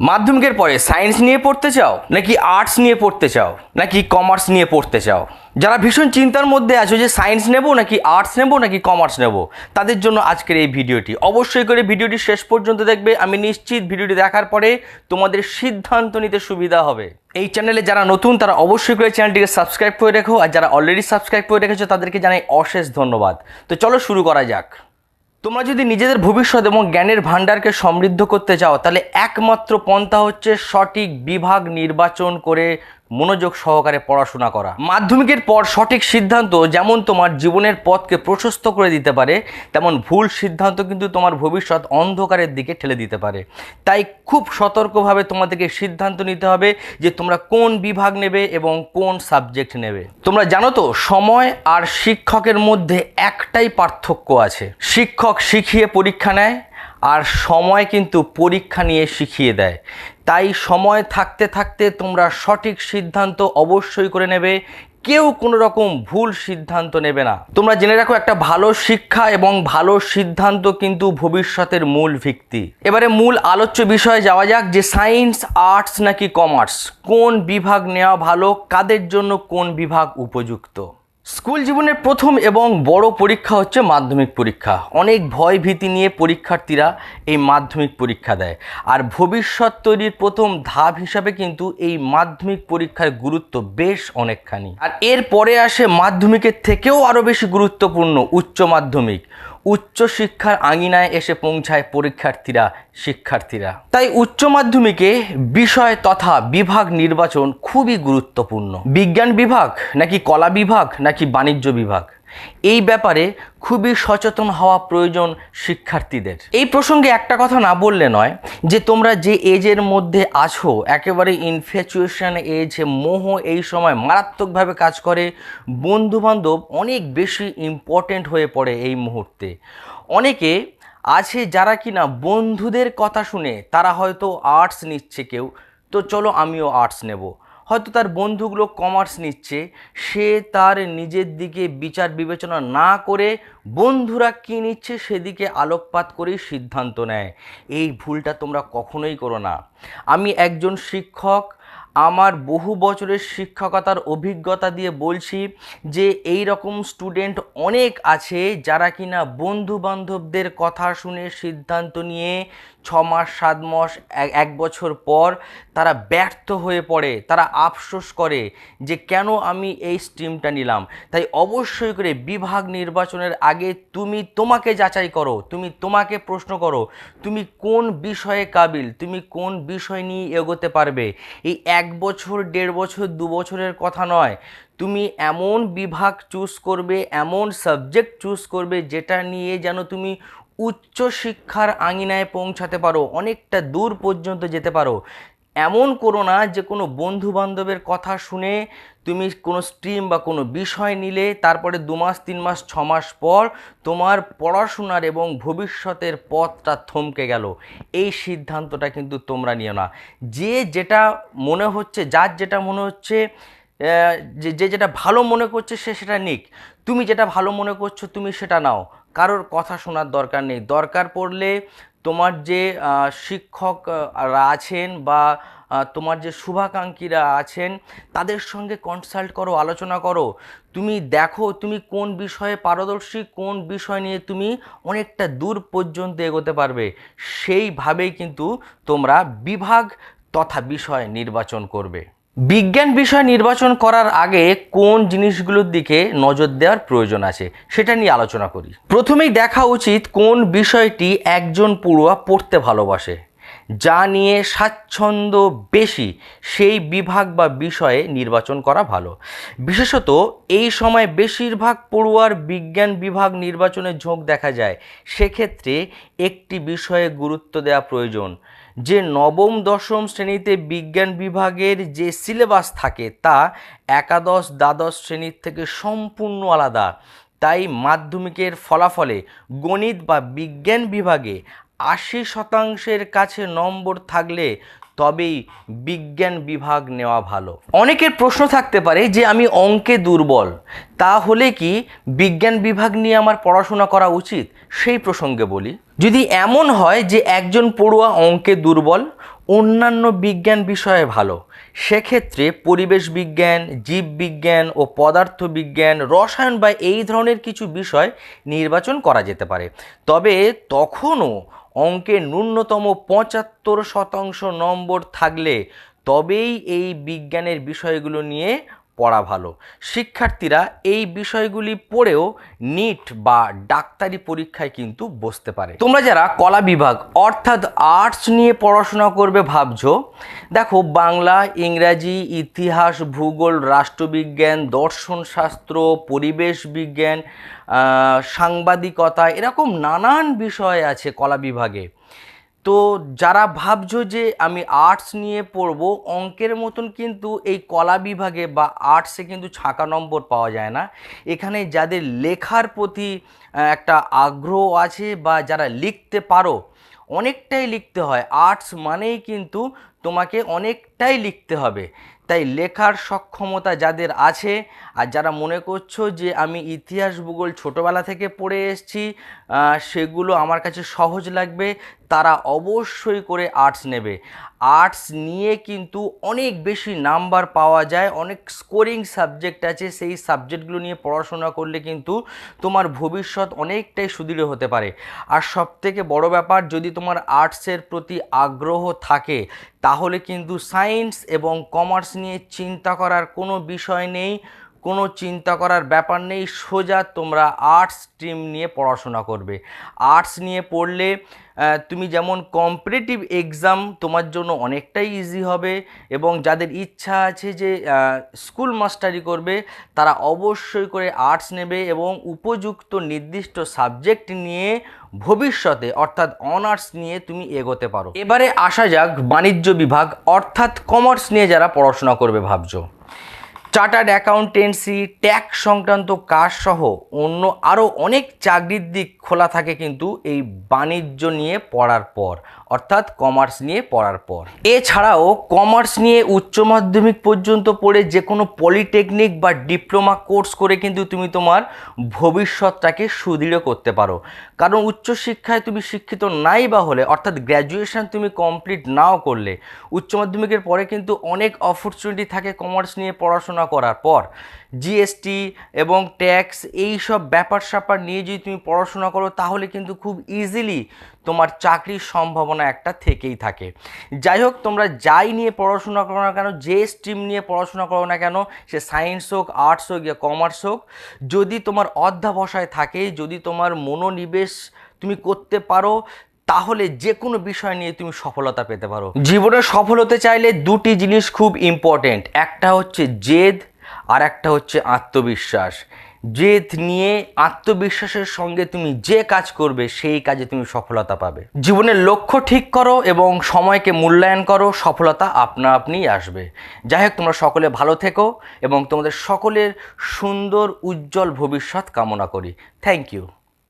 মাধ্যমিকের পরে সায়েন্স নিয়ে পড়তে চাও, নাকি আর্টস নিয়ে পড়তে চাও, নাকি কমার্স নিয়ে পড়তে চাও? যারা ভীষণ চিন্তার মধ্যে আছো যে সায়েন্স নেব, নাকি আর্টস নেব, নাকি কমার্স নেব, তাদের জন্য আজকের এই ভিডিওটি। অবশ্যই করে ভিডিওটি শেষ পর্যন্ত দেখবে। আমি নিশ্চিত ভিডিওটি দেখার পরে তোমাদের সিদ্ধান্ত নিতে সুবিধা হবে। এই চ্যানেলে যারা নতুন, তারা অবশ্যই করে চ্যানেলটিকে সাবস্ক্রাইব করে রেখো। আর যারা অলরেডি সাবস্ক্রাইব করে রেখেছো, তাদেরকে জানাই অশেষ ধন্যবাদ। তো চলো শুরু করা যাক। তোমরা যদি নিজেদের ভবিষ্যৎ এবং জ্ঞানের ভাণ্ডারকে সমৃদ্ধ করতে চাও, তাহলে একমাত্র পন্থা হচ্ছে সঠিক বিভাগ নির্বাচন করে মনোযোগ সহকারে পড়াশোনা করা। মাধ্যমিকের পর সঠিক সিদ্ধান্ত যেমন তোমার জীবনের পথকে প্রশস্ত করে দিতে পারে, তেমন ভুল সিদ্ধান্ত কিন্তু তোমার ভবিষ্যৎ অন্ধকারের দিকে ঠেলে দিতে পারে। তাই খুব সতর্কভাবে তোমাদেরকে সিদ্ধান্ত নিতে হবে যে তোমরা কোন বিভাগ নেবে এবং কোন সাবজেক্ট নেবে। তোমরা জানো তো, সময় আর শিক্ষকের মধ্যে একটাই পার্থক্য আছে। শিক্ষক শিখিয়ে পরীক্ষা নেয়, আর সময় কিন্তু পরীক্ষা নিয়ে শিখিয়ে দেয়। তাই সময় থাকতে থাকতে তোমরা সঠিক সিদ্ধান্ত অবশ্যই করে নেবে। কেউ কোনো রকম ভুল সিদ্ধান্ত নেবে না। তোমরা জেনে রাখো, একটা ভালো শিক্ষা এবং ভালো সিদ্ধান্ত কিন্তু ভবিষ্যতের মূল ভিত্তি। এবারে মূল আলোচ্য বিষয়ে যাওয়া যাক যে সায়েন্স, আর্টস নাকি কমার্স? কোন বিভাগ নেওয়া ভালো? কাদের জন্য কোন বিভাগ উপযুক্ত? স্কুল জীবনের প্রথম এবং বড় পরীক্ষা হচ্ছে মাধ্যমিক পরীক্ষা। অনেক ভয় ভীতি নিয়ে পরীক্ষার্থীরা এই মাধ্যমিক পরীক্ষা দেয়। আর ভবিষ্যৎ তৈরির প্রথম ধাপ হিসাবে কিন্তু এই মাধ্যমিক পরীক্ষার গুরুত্ব বেশ অনেকখানি। আর এর পরে আসে মাধ্যমিকের থেকেও আরও বেশি গুরুত্বপূর্ণ উচ্চ মাধ্যমিক। উচ্চ শিক্ষার আঙিনায় এসে পৌঁছায় পরীক্ষার্থীরা, শিক্ষার্থীরা। তাই উচ্চ মাধ্যমিকে বিষয় তথা বিভাগ নির্বাচন খুবই গুরুত্বপূর্ণ। বিজ্ঞান বিভাগ নাকি কলা বিভাগ নাকি বাণিজ্য বিভাগ? এই ব্যাপারে খুবই সচেতন হওয়া প্রয়োজন শিক্ষার্থীদের। এই প্রসঙ্গে একটা কথা না বললে নয় যে তোমরা যে এজের মধ্যে আছো, একেবারে ইনফ্যাচুয়েশন এজ মোহ এই সময় মারাত্মকভাবে কাজ করে, বন্ধুবান্ধব অনেক বেশি ইম্পর্টেন্ট হয়ে পড়ে এই মুহূর্তে। অনেকে আছে যারা কিনা বন্ধুদের কথা শুনে তারা হয়তো আর্টস নিচ্ছে কেউ, তো চলো আমিও আর্টস নেব। হয়তো তার বন্ধুগুলো কমার্স নিচ্ছে, সে তার নিজের দিকে বিচার বিবেচনা না করে বন্ধুরা কী নিচ্ছে সেদিকে আলোকপাত করেই সিদ্ধান্ত নেয়। এই ভুলটা তোমরা কখনোই করো না। আমি একজন শিক্ষক আমার বহু বছরের শিক্ষকতার অভিজ্ঞতা দিয়ে বলছি যে এই রকম স্টুডেন্ট অনেক আছে যারা কিনা বন্ধু বান্ধবদের কথা শুনে সিদ্ধান্ত নিয়ে ছ মাস, সাত মাস, এক- বছর পর তারা ব্যর্থ হয়ে পড়ে, তারা আফসোস করে যে কেন আমি এই স্ট্রিমটা নিলাম। তাই অবশ্যই করে বিভাগ নির্বাচনের আগে তুমি তোমাকে যাচাই করো, তুমি তোমাকে প্রশ্ন করো, তুমি কোন বিষয়ে কাবিল, তুমি কোন বিষয় নিয়ে এগোতে পারবে? এই এক বছর, দেড় বছর, দু বছরের কথা নয়। তুমি এমন বিভাগ চুজ করবে, এমন সাবজেক্ট চুজ করবে, যেটা নিয়ে যেন তুমি উচ্চ শিক্ষার আঙিনায় পৌঁছাতে পারো, অনেকটা দূর পর্যন্ত যেতে পারো। এমন করো না যে কোনো বন্ধু বান্ধবের কথা শুনে তুমি কোনো স্ট্রিম বা কোনো বিষয় নিলে তারপরে দু মাস, তিন মাস, ছ মাস পর তোমার পড়াশোনার এবং ভবিষ্যতের পথটা থমকে গেল। এই সিদ্ধান্তটা কিন্তু তোমরা নিও না। যে যেটা মনে হচ্ছে, যার যেটা মনে হচ্ছে যে যেটা ভালো মনে করছে সে সেটা নিক। তুমি যেটা ভালো মনে করছ তুমি সেটা নাও। কারোর কথা শোনার দরকার নেই। দরকার পড়লে তোমার যে শিক্ষকরা আছেন বা তোমার যে শুভাকাঙ্ক্ষীরা আছেন, তাদের সঙ্গে কনসাল্ট করো, আলোচনা করো। তুমি দেখো, তুমি কোন বিষয়ে পারদর্শী, কোন বিষয় নিয়ে তুমি অনেকটা দূর পর্যন্ত এগোতে পারবে। সেইভাবেই কিন্তু তোমরা বিভাগ তথা বিষয় নির্বাচন করবে। বিজ্ঞান বিষয় নির্বাচন করার আগে কোন জিনিসগুলোর দিকে নজর দেওয়ার প্রয়োজন আছে, সেটা নিয়ে আলোচনা করি। প্রথমেই দেখা উচিত কোন বিষয়টি একজন পড়ুয়া পড়তে ভালোবাসে। যা নিয়ে স্বাচ্ছন্দ্য বেশি, সেই বিভাগ বা বিষয়ে নির্বাচন করা ভালো। বিশেষত এই সময় বেশিরভাগ পড়ুয়ার বিজ্ঞান বিভাগ নির্বাচনের ঝোঁক দেখা যায়। সেক্ষেত্রে একটি বিষয়ে গুরুত্ব দেওয়া প্রয়োজন, যে নবম, দশম শ্রেণীতে বিজ্ঞান বিভাগের যে সিলেবাস থাকে তা একাদশ, দ্বাদশ শ্রেণির থেকে সম্পূর্ণ আলাদা। তাই মাধ্যমিকের ফলাফলে গণিত বা বিজ্ঞান বিভাগে আশি শতাংশের কাছে নম্বর থাকলে তবেই বিজ্ঞান বিভাগ নেওয়া ভালো। অনেকের প্রশ্ন থাকতে পারে যে আমি অঙ্কে দুর্বল তাহলে কি বিজ্ঞান বিভাগ নিয়ে আমার পড়াশোনা করা উচিত? সেই প্রসঙ্গে বলি, যদি এমন হয় যে একজন পড়ুয়া অঙ্কে দুর্বল, অন্যান্য বিজ্ঞান বিষয়ে ভালো, সেক্ষেত্রে পরিবেশ বিজ্ঞান জীববিজ্ঞান ও পদার্থ বিজ্ঞান, রসায়ন বা এই ধরনের কিছু বিষয় নির্বাচন করা যেতে পারে। তবে তখনও অঙ্কের ন্যূনতম পঁচাত্তর শতাংশ নম্বর থাকলে তবেই এই বিজ্ঞানের বিষয়গুলো নিয়ে পড়া ভালো। শিক্ষার্থীরা এই বিষয়গুলি পড়েও নিট বা ডাক্তারি পরীক্ষায় কিন্তু বসতে পারে। তোমরা যারা কলা বিভাগ অর্থাৎ আর্টস নিয়ে পড়াশোনা করবে ভাবছ, দেখো বাংলা, ইংরাজি, ইতিহাস, ভূগোল, রাষ্ট্রবিজ্ঞান দর্শনশাস্ত্র পরিবেশ বিজ্ঞান সাংবাদিকতা, এরকম নানান বিষয় আছে কলা বিভাগে। তো যারা ভাবছ যে আমি আর্টস নিয়ে পড়ব, অঙ্কের মতন কিন্তু এই কলা বিভাগে বা আর্টসে কিন্তু ছাঁকা নম্বর পাওয়া যায় না। এখানে যাদের লেখার প্রতি একটা আগ্রহ আছে বা যারা লিখতে পারো, অনেকটাই লিখতে হয়। আর্টস মানেই কিন্তু তোমাকে অনেকটাই লিখতে হবে। তাই লেখার সক্ষমতা যাদের আছে, আর যারা মনে করছ যে আমি ইতিহাস ভূগোল ছোটোবেলা থেকে পড়ে এসেছি সেগুলো আমার কাছে সহজ লাগবে, তারা অবশ্যই করে আর্টস নেবে। আর্টস নিয়ে কিন্তু অনেক বেশি নাম্বার পাওয়া যায়, অনেক স্কোরিং সাবজেক্ট আছে, সেই সাবজেক্টগুলো নিয়ে পড়াশোনা করলে কিন্তু তোমার ভবিষ্যৎ অনেকটাই সুদৃঢ় হতে পারে। আর সবথেকে বড় ব্যাপার, যদি তোমার আর্টসের প্রতি আগ্রহ থাকে, তাহলে কিন্তু সায়েন্স এবং কমার্স নিয়ে চিন্তা করার কোনো বিষয় নেই। কোনো চিন্তা করার ব্যাপার নেই, সোজা তোমরা আর্টস স্ট্রিম নিয়ে পড়াশোনা করবে। আর্টস নিয়ে পড়লে তুমি যেমন কম্পিটিটিভ এক্সাম তোমার জন্য অনেকটাই ইজি হবে এবং যাদের ইচ্ছা আছে যে স্কুল মাস্টারি করবে, তারা অবশ্যই করে আর্টস নেবে এবং উপযুক্ত নির্দিষ্ট সাবজেক্ট নিয়ে ভবিষ্যতে, অর্থাৎ অনার্স নিয়ে তুমি এগোতে পারো। এবারে আসা যাক বাণিজ্য বিভাগ, অর্থাৎ কমার্স নিয়ে যারা পড়াশোনা করবে ভাবছ। চার্টার্ড অ্যাকাউন্টেন্সি, ট্যাক্স সংক্রান্ত কাজ সহ অন্য আরও অনেক চাকরির দিক খোলা থাকে কিন্তু এই বাণিজ্য নিয়ে পড়ার পর, অর্থাৎ কমার্স নিয়ে পড়ার পর। এছাড়াও কমার্স নিয়ে উচ্চ মাধ্যমিক পর্যন্ত পড়ে যে কোনো পলিটেকনিক বা ডিপ্লোমা কোর্স করে কিন্তু তুমি তোমার ভবিষ্যৎটাকে সুদৃঢ় করতে পারো। কারণ উচ্চশিক্ষায় তুমি শিক্ষিত নাই বা হলে, অর্থাৎ গ্র্যাজুয়েশন তুমি কমপ্লিট নাও করলে, উচ্চ মাধ্যমিকের পরে কিন্তু অনেক অপরচুনিটি থাকে কমার্স নিয়ে পড়াশোনা করার পর জিএসটি এবং ট্যাক্স এই সব ব্যাপার স্যাপার নিয়ে যদি তুমি পড়াশোনা করো, তাহলে কিন্তু খুব ইজিলি তোমার চাকরির সম্ভাবনা একটা থেকেই থাকে। যাই হোক, তোমরা যাই নিয়ে পড়াশোনা করো না কেন, যে স্ট্রিম নিয়ে পড়াশোনা করো না কেন, সে সায়েন্স হোক আর্টস হোক ইয়া কমার্স হোক, যদি তোমার অধ্যাবসায় থাকে, যদি তোমার মনোনিবেশ তুমি করতে পারো তাহলে যে কোনো বিষয় নিয়ে তুমি সফলতা পেতে পারো। জীবনে সফল হতে চাইলে দুটি জিনিস খুব ইম্পর্টেন্ট একটা হচ্ছে জেদ আর একটা হচ্ছে আত্মবিশ্বাস। জেদ নিয়ে আত্মবিশ্বাসের সঙ্গে তুমি যে কাজ করবে, সেই কাজে তুমি সফলতা পাবে। জীবনের লক্ষ্য ঠিক করো এবং সময়কে মূল্যায়ন করো, সফলতা আপনা আপনিই আসবে। যাই হোক, তোমরা সকলে ভালো থেকো এবং তোমাদের সকলের সুন্দর, উজ্জ্বল ভবিষ্যৎ কামনা করি। Thank you